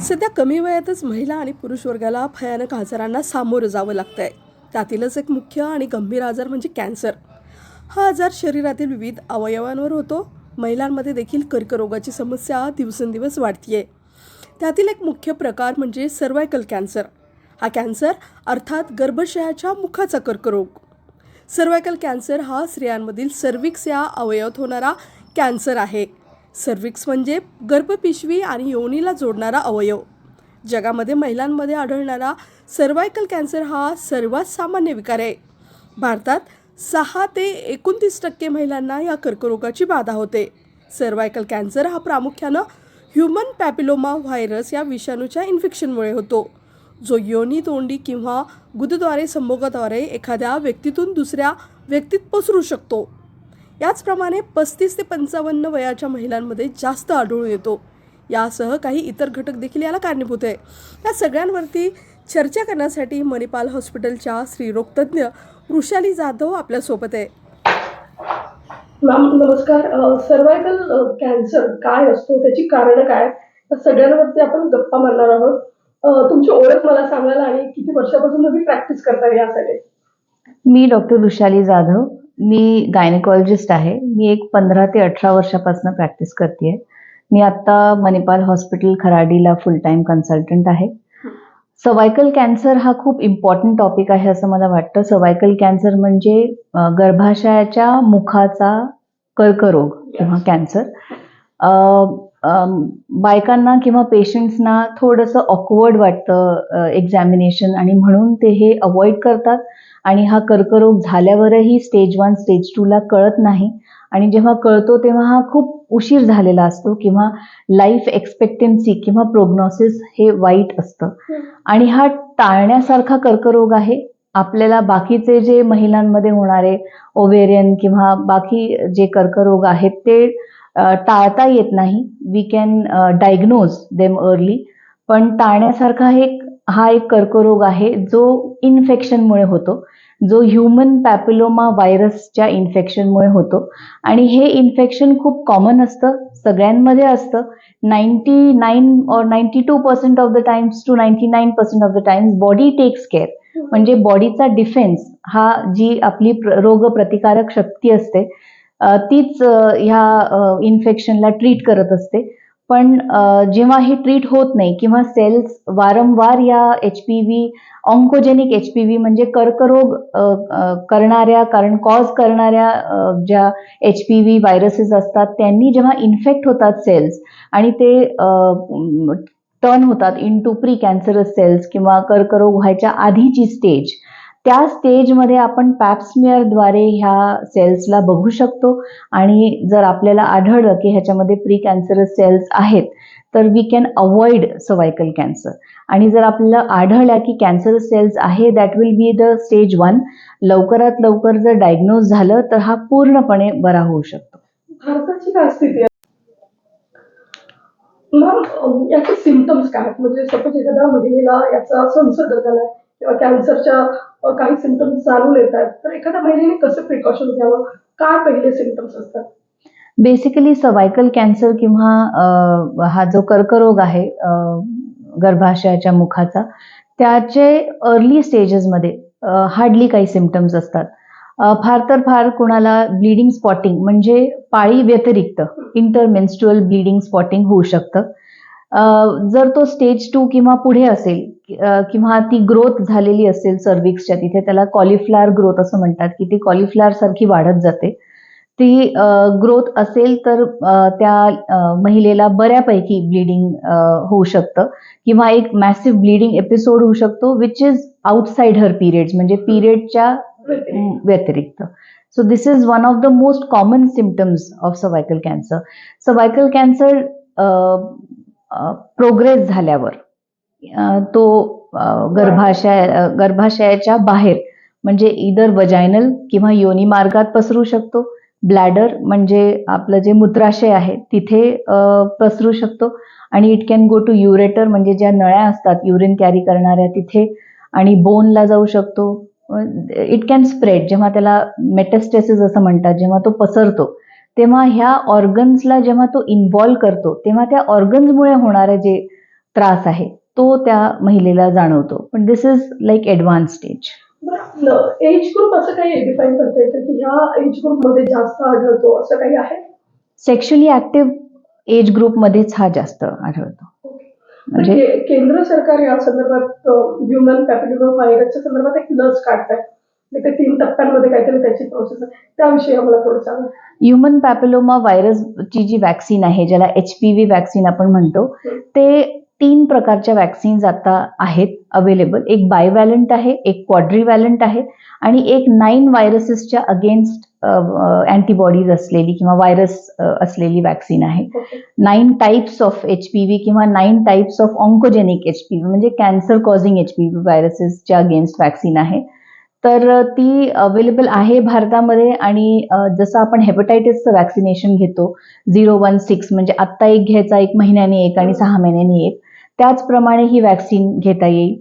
सध्या कमी वयातच महिला आणि पुरुष वर्गाला भयानक आजारांना सामोरं जावं लागतं आहे त्यातीलच एक मुख्य आणि गंभीर आजार म्हणजे कॅन्सर. हा आजार शरीरातील विविध अवयवांवर होतो. महिलांमध्ये देखील कर्करोगाची समस्या दिवसेंदिवस वाढतीये. त्यातील एक मुख्य प्रकार म्हणजे सर्वायकल कॅन्सर हा कॅन्सर अर्थात गर्भाशयाच्या मुखाचा कर्करोग. सर्वायकल कॅन्सर हा स्त्रियांमधील सर्विक्स या अवयवात होणारा कॅन्सर आहे. सर्विक्स म्हणजे गर्भपिशवी आणि योनीला जोडणारा अवयव. जगामध्ये महिलांमध्ये आढळणारा सर्वायकल कॅन्सर हा सर्वात सामान्य विकार आहे. भारतात सहा ते एकोणतीस टक्के महिलांना या कर्करोगाची बाधा होते. सर्वायकल कॅन्सर हा प्रामुख्यानं ह्युमन पॅपिलोमा व्हायरस या विषाणूच्या इन्फेक्शनमुळे होतो. जो योनी तोंडी किंवा गुदद्वारे संभोगाद्वारे एखाद्या व्यक्तीतून दुसऱ्या व्यक्तीत पसरू शकतो. याचप्रमाणे पस्तीस ते पंचावन्न वयाच्या महिलांमध्ये जास्त आढळून येतो. यासह काही इतर घटक देखील याला कारणीभूत आहे. या सगळ्यांवरती चर्चा करण्यासाठी मणिपाल हॉस्पिटलच्या स्त्रीरोगतज्ञ वृषाली जाधव आपल्यासोबत आहे. मॅम नमस्कार. सर्वायकल कॅन्सर काय असतो? त्याची कारणं काय? या सगळ्यांवरती आपण गप्पा मारणार आहोत. तुमची ओळख मला सांगाल आणि किती वर्षापासून तुम्ही प्रॅक्टिस करता यासाठी? मी डॉक्टर वृषाली जाधव. मी गायनेकॉलॉजिस्ट आहे. मी एक पंधरा ते अठरा वर्षापासून प्रॅक्टिस करते मी आत्ता मणिपाल हॉस्पिटल खराडीला फुल टाइम कन्सल्टंट आहे सर्वायकल कॅन्सर हा खूप इम्पॉर्टंट टॉपिक आहे असं मला वाटतं. सर्वायकल कॅन्सर म्हणजे गर्भाशयाच्या मुखाचा कर्करोग किंवा कॅन्सर बायकांना किंवा पेशंट्सना थोडंसं ऑकवर्ड वाटतं एक्झामिनेशन आणि म्हणून ते हे अवॉइड करतात. आणि हा कर्करोग झाल्यावरही स्टेज वन स्टेज टूला कळत नाही. आणि जेव्हा कळतो तेव्हा हा खूप उशीर झालेला असतो किंवा लाईफ एक्सपेक्टन्सी किंवा प्रोग्नॉसिस हे वाईट असतं. आणि हा टाळण्यासारखा कर्करोग आहे. आपल्याला बाकीचे जे महिलांमध्ये होणारे ओवेरियन किंवा बाकी जे कर्करोग आहेत ते टाळता येत नाही. We can diagnose them early पण टाळण्यासारखा एक हा एक कर्करोग आहे जो इन्फेक्शनमुळे होतो. जो ह्युमन पॅपिलोमा व्हायरसच्या इन्फेक्शनमुळे होतो. आणि हे इन्फेक्शन खूप कॉमन असतं. सगळ्यांमध्ये असतं. नाईन्टी नाईन और ninety two percent of the times to ninety nine percent of the times body takes care म्हणजे बॉडीचा डिफेन्स हा जी आपली प्र- रोगप्रतिकारक शक्ती असते तीच ह्या इन्फेक्शनला ट्रीट करत असते. पण जेव्हा हे ट्रीट होत नाही किंवा सेल्स वारंवार या H P V oncogenic H P V म्हणजे कर्करोग करणाऱ्या कारण कॉज करणाऱ्या ज्या एच पी व्ही व्हायरसेस असतात त्यांनी जेव्हा इन्फेक्ट होतात सेल्स आणि ते टर्न होतात into precancerous cells किंवा कर्करोग व्हायच्या आधीची स्टेज त्या स्टेजमध्ये आपण पॅप्समिअरद्वारे ह्या सेल्सला बघू शकतो. आणि जर आपल्याला आढळलं की ह्याच्यामध्ये प्री कॅन्सरस सेल्स आहेत तर we can avoid cervical cancer आणि जर आपल्याला आढळल्या की कॅन्सरस सेल्स आहे that will be the stage one लवकरात लवकर जर डायग्नोज झालं तर हा पूर्णपणे बरा होऊ शकतो. भारताची काय स्थिती आहे? मॅम याचे सिमटम्स काय म्हणजे सपोज एखाद्या महिलेला याचा संसर्ग झालाय किंवा कॅन्सरच्या काही सिमटम्स जाणून येत आहेत तर एखाद्या महिलेने कसं प्रिकॉशन घ्यावं? काय पहिले सिमटम्स असतात? बेसिकली सर्वायकल कॅन्सर किंवा हा जो कर्करोग आहे गर्भाशयाच्या मुखाचा त्याचे अर्ली स्टेजेसमध्ये हार्डली काही सिमटम्स असतात. फार तर फार कुणाला ब्लिडिंग स्पॉटिंग म्हणजे पाळी व्यतिरिक्त इंटरमेन्स्ट्रुअल ब्लिडिंग स्पॉटिंग होऊ शकतं. जर तो स्टेज टू किंवा पुढे असेल किंवा ती ग्रोथ झालेली असेल सर्विक्सच्या तिथे त्याला कॉलिफ्लावर ग्रोथ असं म्हणतात की ती कॉलिफ्लावर सारखी वाढत जाते. ती ग्रोथ असेल तर त्या महिलेला बऱ्यापैकी ब्लिडिंग होऊ शकतं. किंवा एक मॅसिव्ह ब्लिडिंग एपिसोड होऊ शकतो which is outside her periods म्हणजे पिरियडच्या व्यतिरिक्त. So this is one of the most common symptoms of cervical cancer cervical cancer progress झाल्यावर तो गर्भाशय गर्भाशयाच्या बाहेर म्हणजे इदर वजायनल किंवा योनी मार्गात पसरू शकतो. ब्लॅडर म्हणजे आपलं जे मूत्राशय आहे तिथे पसरू शकतो. आणि it can go to ureter म्हणजे ज्या नळ्या असतात युरिन कॅरी करणाऱ्या तिथे आणि बोनला जाऊ शकतो. इट कॅन स्प्रेड जेव्हा त्याला मेटेस्टेसिस असं म्हणतात जेव्हा तो पसरतो. तेव्हा ह्या ऑर्गन्सला जेव्हा तो इन्व्हॉल्व करतो तेव्हा त्या ऑर्गन्समुळे होणारे जे त्रास आहे तो त्या महिलेला जाणवतो. पण this is like advance stage age group असं काही डिफाईन करता येतं की ह्या एज ग्रुपमध्ये जास्त आढळतो असं काही आहे? सेक्शुअली ऍक्टिव्ह एज ग्रुपमध्येच हा जास्त आढळतो. म्हणजे म्हणजे केंद्र सरकार या संदर्भात ह्युमन पॅपिलोमा व्हायरसच्या संदर्भात एक लस काढत आहे ते तीन टप्प्यांमध्ये काहीतरी त्याची प्रोसेस आहे. त्याविषयी आम्हाला थोडं सांगा. ह्युमन पॅपिलोमा व्हायरसची जी वॅक्सिन आहे ज्याला एच पी व्ही वॅक्सिन आपण म्हणतो ते तीन प्रकारच्या वॅक्सिन्स आता आहेत अवेलेबल एक बायवॅलंट आहे एक क्वाड्रीवॅलंट आहे आणि एक नाईन व्हायरसेसच्या अगेन्स्ट अँटीबॉडीज असलेली किंवा व्हायरस असलेली वॅक्सिन आहे. Nine types of H P V किंवा nine types of oncogenic H P V म्हणजे cancer causing H P V व्हायरसेसच्या against vaccine आहे. तर ती अवेलेबल आहे भारतामध्ये आणि जसं आपण हेपटायटिसचं वॅक्सिनेशन घेतो झिरो वन सिक्स म्हणजे आत्ता एक घ्यायचा एक महिन्याने एक आणि सहा महिन्याने एक त्याचप्रमाणे ही वॅक्सिन घेता येईल.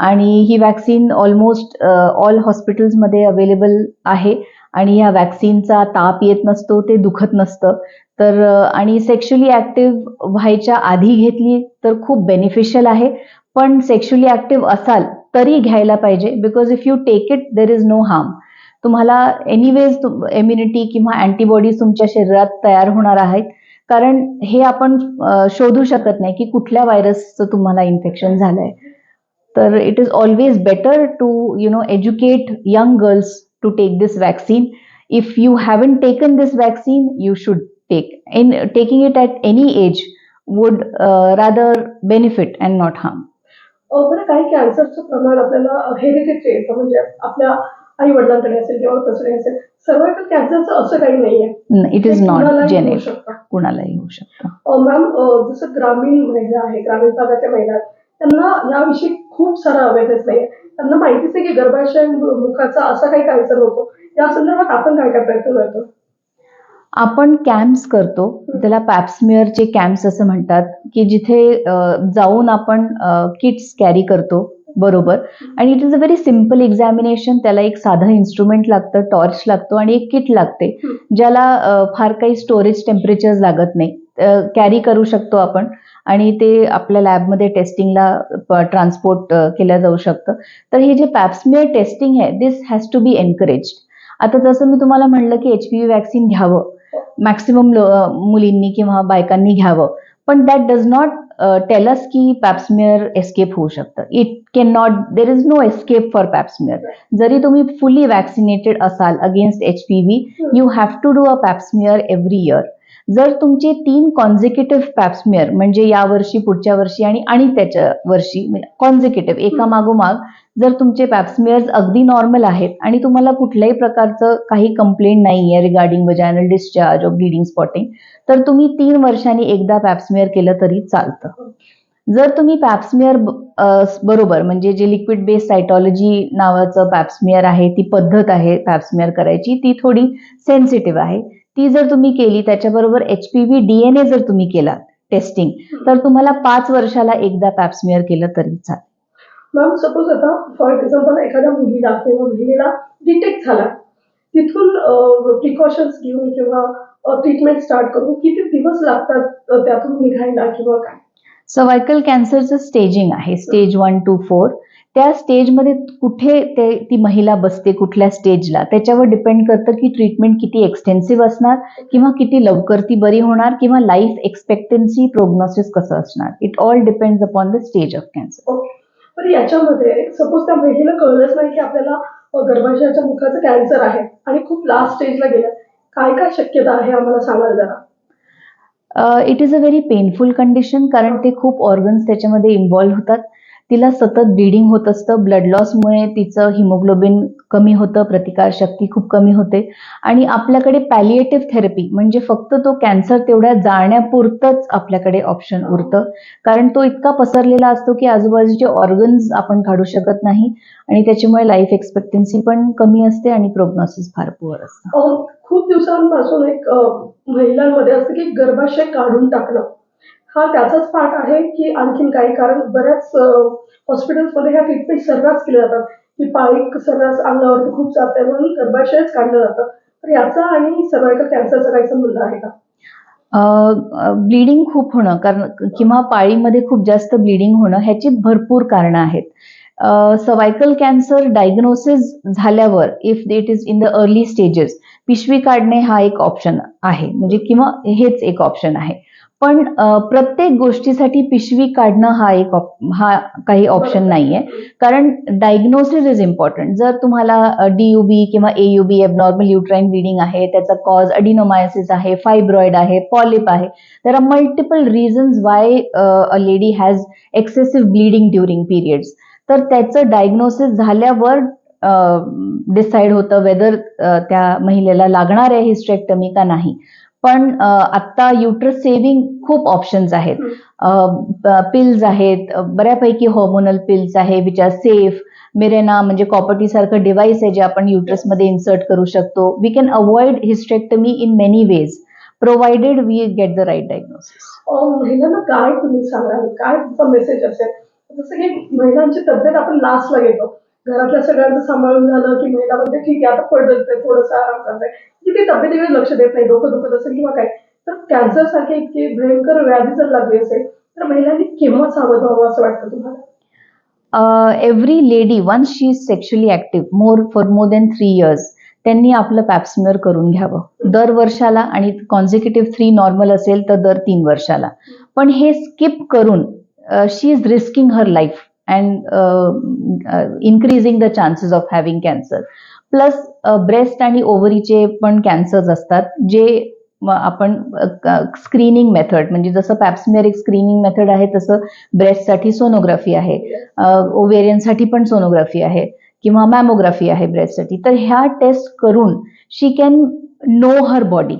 आणि ही वॅक्सिन ऑलमोस्ट ऑल हॉस्पिटल्समध्ये अवेलेबल आहे आणि या वॅक्सिनचा ताप येत नसतो ते दुखत नसतं. तर आणि सेक्शुअली ॲक्टिव्ह व्हायच्या आधी घेतली तर खूप बेनिफिशियल आहे. पण सेक्शुअली ॲक्टिव्ह असाल तरी घ्यायला पाहिजे. Because if you take it there is no harm तुम्हाला एनिवेज इम्युनिटी किंवा अँटीबॉडीज तुमच्या शरीरात तयार होणार आहेत. कारण हे आपण शोधू शकत नाही की कुठल्या व्हायरसचं तुम्हाला इन्फेक्शन झालंय. तर it is always better to you know educate young girls to take this vaccine if you haven't taken this vaccine you should take in taking it at any age would rather benefit and not harm बरं काही कॅन्सरचं प्रमाण आपल्याला hereditary येतं म्हणजे आपल्या आई वडिलांकडे असेल किंवा कसं असेल सर्वायकल कॅन्सरचं असं काही नाहीये. इट इज नॉट कुणालाही होऊ शकतं. कुणालाही होऊ शकतं. अ, मॅम जसं ग्रामीण महिला आहे ग्रामीण भागाच्या महिला त्यांना याविषयी खूप सारा अवेअरनेस नाही त्यांना माहितीच आहे की गर्भाशय मुखाचा असा काही कॅन्सर होतो. या संदर्भात आपण काय काय प्रयत्न करतो? आपण कॅम्प्स करतो. त्याला पॅप्समिअरचे कॅम्प्स असं म्हणतात की जिथे जाऊन आपण किट्स कॅरी करतो. बरोबर? आणि it is a very simple examination त्याला एक साधं इन्स्ट्रुमेंट लागतं टॉर्च लागतो आणि एक किट लागते. ज्याला फार काही स्टोरेज टेम्परेचर लागत नाही. कॅरी करू शकतो आपण. आणि ते आपल्या लॅबमध्ये टेस्टिंगला ट्रान्सपोर्ट केलं जाऊ शकतं. तर हे जे पॅप्समिअर टेस्टिंग आहे this has to be encourage आता जसं मी तुम्हाला म्हणलं की एच पी व्ही वॅक्सिन घ्यावं. मॅक्सिमम मुलींनी किंवा बायकांनी घ्यावं. पण दॅट डज नॉट टेलस की पॅप्समिअर एस्केप होऊ शकतं. It can not there is no escape for pap smear जरी तुम्ही फुली वॅक्सिनेटेड असाल against H P V you have to do a pap smear every year जर तुमचे तीन कॉन्झिक्युटिव्ह पॅप्समिअर म्हणजे या वर्षी पुढच्या वर्षी आणि आणि त्याच्या वर्षी कॉन्झिक्युटिव्ह एका मागोमाग जर तुमचे पॅप्समिअर्स अगदी नॉर्मल आहेत आणि तुम्हाला कुठल्याही प्रकारचं काही कंप्लेंट नाही आहे regarding vaginal discharge of bleeding spotting तर तुम्ही तीन वर्षांनी एकदा पॅप्समिअर केलं तरी चालतं. जर तुम्ही पॅप्समिअर बरोबर म्हणजे जे लिक्विड बेस्ड सायटॉलॉजी नावाचं पॅप्समिअर आहे ती पद्धत आहे पॅप्समिअर करायची ती थोडी सेन्सिटिव्ह आहे. ती जर तुम्ही केली त्याच्याबरोबर एच पी व्ही डीएनए जर तुम्ही केला टेस्टिंग तर तुम्हाला पाच वर्षाला एकदा पॅप्समिअर केलं तरी चालेल. मॅम सपोज आता फॉर एक्झाम्पल एखाद्या मुलीला किंवा महिलेला डिटेक्ट झाला तिथून प्रिकॉशन्स घेऊन किंवा ट्रीटमेंट स्टार्ट करून किती दिवस लागतात त्यातून निघायला किंवा काय? सर्वायकल कॅन्सरचं स्टेजिंग आहे. स्टेज वन टू फोर त्या स्टेजमध्ये कुठे ते ती महिला बसते कुठल्या स्टेजला त्याच्यावर डिपेंड करतं की ट्रीटमेंट किती एक्सटेन्सिव्ह असणार किंवा किती लवकर ती बरी होणार किंवा लाईफ एक्सपेक्टन्सी प्रोग्नोसिस कसं असणार? It all depends upon the stage of cancer okay पण याच्यामध्ये सपोज त्या महिलेला कळलंच नाही की आपल्याला गर्भाशयाच्या मुखाचं कॅन्सर आहे आणि खूप लास्ट स्टेजला गेलं. काय काय शक्यता आहे आम्हाला सांगाल जरा? It is a very painful condition कारण ते खूप ऑर्गन्स त्याच्यामध्ये इन्व्हॉल्व्ह होतात. तिला सतत ब्लिडिंग होत असतं. ब्लड लॉसमुळे तिचं हिमोग्लोबिन कमी होतं प्रतिकारशक्ती खूप कमी होते. आणि आपल्याकडे पॅलिएटिव्ह थेरपी म्हणजे फक्त तो कॅन्सर तेवढ्या जाळण्यापुरतंच आपल्याकडे ऑप्शन उरतं. कारण तो इतका पसरलेला असतो की आजूबाजूचे ऑर्गन्स आपण काढू शकत नाही. आणि त्याच्यामुळे लाईफ एक्सपेक्टन्सी पण कमी असते आणि प्रोग्नॉसिस फार पुअर असतं. खूप दिवसांपासून एक महिलांमध्ये असतं की गर्भाशय काढून टाकणं. हा त्याचाच पार्ट आहे की आणखीन काही कारण बऱ्याच हॉस्पिटल्समध्ये ह्या ट्रीटमेंट सर्रास केल्या जातात. की पाळी सर्रास अंगावरती खूप जाते म्हणून गर्भाशयच काढलं जातं. तर याचा आणि सर्वायकल कॅन्सरचा काही संबंध आहे का? ब्लिडिंग खूप होणं कारण किंवा पाळीमध्ये खूप जास्त ब्लिडिंग होणं ह्याची भरपूर कारणं आहेत. सर्वायकल कॅन्सर डायग्नोसिस झाल्यावर if it is in the early stages पिशवी काढणे हा एक ऑप्शन आहे. म्हणजे किंवा हेच एक ऑप्शन आहे. पण प्रत्येक गोष्टीसाठी पिशवी काढणं हा एक हा काही ऑप्शन नाहीये. कारण डायग्नोसिस इज इम्पॉर्टंट जर तुम्हाला डीयुबी किंवा एयुबी एबनॉर्मल युट्राईन ब्लिडिंग आहे त्याचा कॉज अडिनोमायसिस आहे फायब्रॉइड आहे पॉलिप आहे there are multiple reasons why a lady has excessive bleeding during periods तर त्याचं डायग्नोसिस झाल्यावर डिसाईड होतं वेदर त्या महिलेला लागणार आहे हिस्ट्रेक्टमी का नाही. पण अ, आत्ता युट्रस सेव्हिंग खूप ऑप्शन्स आहेत. पिल्स आहेत बऱ्यापैकी हॉर्मोनल पिल्स आहे विच आर सेफ मिरेना म्हणजे कॉपर्टी सारखं डिव्हाइस आहे जे आपण युट्रसमध्ये इन्सर्ट करू शकतो. We can avoid hysterectomy in many ways provided we get the right diagnosis महिलांना काय तुम्ही सांगाल? काय तुमचा मेसेज असेल? जसं की महिलांची तब्येत आपण लास्टला घेतो. घरातल्या सगळ्यांचं सांभाळून झालं की महिला म्हणते ठीक आहे आता पडते थोडंसं आराम करते म्हणजे तिथे तब्येतीकडे लक्ष देत नाही डोकं दुखत असेल किंवा काय. तर कॅन्सर सारखे इतकी भयंकर व्याधी जर लागली असेल तर महिलांनी केव्हा सावध व्हावं असं वाटतं तुम्हाला? Every lady once she is sexually active more for more than three years त्यांनी आपलं पॅप्समिअर करून घ्यावं. दर वर्षाला आणि कॉन्झिक्युटिव्ह थ्री नॉर्मल असेल तर दर तीन वर्षाला. पण हे स्किप करून she is risking her life and uh, uh, increasing the chances of having cancer plus breast आणि ओव्हरीचे पण कॅन्सर्स असतात जे आपण स्क्रीनिंग मेथड म्हणजे जसं पॅप्समिअर एक स्क्रीनिंग मेथड आहे तसं ब्रेस्टसाठी सोनोग्राफी आहे. ओवेरियनसाठी पण सोनोग्राफी आहे किंवा मॅमोग्राफी आहे ब्रेस्टसाठी तर ह्या टेस्ट करून she can know her body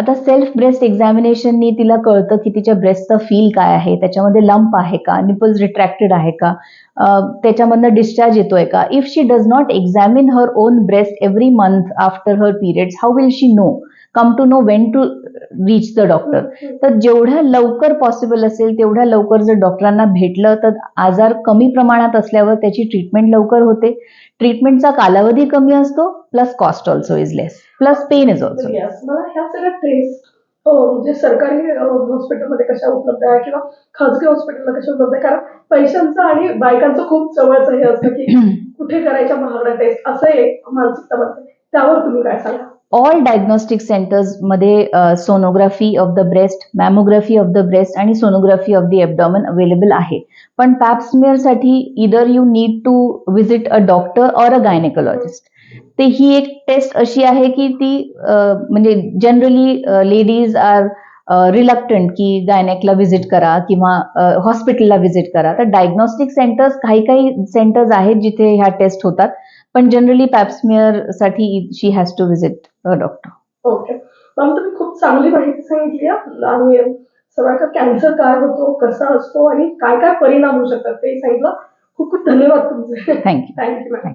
आता सेल्फ ब्रेस्ट एक्झामिनेशननी तिला कळतं की तिच्या ब्रेस्टचं फील काय आहे त्याच्यामध्ये लंप आहे का निपल्स रिट्रॅक्टेड आहे का त्याच्यामधनं डिस्चार्ज येतोय का? If she does not examine her own breast every month after her periods how will she know come to know when to reach the doctor तर जेवढ्या लवकर पॉसिबल असेल तेवढ्या लवकर जर डॉक्टरांना भेटलं तर आजार कमी प्रमाणात असल्यावर त्याची ट्रीटमेंट लवकर होते. ट्रीटमेंटचा कालावधी कमी असतो plus cost also is less plus pain is also म्हणजे सरकारी हॉस्पिटलमध्ये कशा उपलब्ध आहे किंवा खाजगी हॉस्पिटलला कशा उपलब्ध आहे कारण पैशांचं आणि बायकांचं खूप जवळचं हे असतं की कुठे करायच्या महागड्या टेस्ट असं एक मानसिकता बनते. त्यावर तुम्ही काय सांगा? All diagnostic सेंटर्समध्ये sonography of the breast mammography of the breast आणि sonography of the abdomen available आहे. पण पॅप्समिअरसाठी either you need to visit a doctor or a gynaecologist ते ही एक टेस्ट अशी आहे की ती uh, म्हणजे जनरली लेडीज आर रिलक्टंट की गायनेकला व्हिजिट करा किंवा uh, हॉस्पिटलला व्हिजिट करा. तर डायग्नोस्टिक सेंटर्स काही काही सेंटर्स आहेत जिथे ह्या टेस्ट होतात. पण generally पॅप्समिअरसाठी she has to visit a doctor okay ma'am तुम्ही खूप चांगली माहिती सांगितली. आणि सर्वांका कॅन्सर काय होतो कसा असतो आणि काय काय परिणाम होऊ शकतात ते सांगितलं. खूप खूप धन्यवाद तुमचे. Thank you thank you ma'am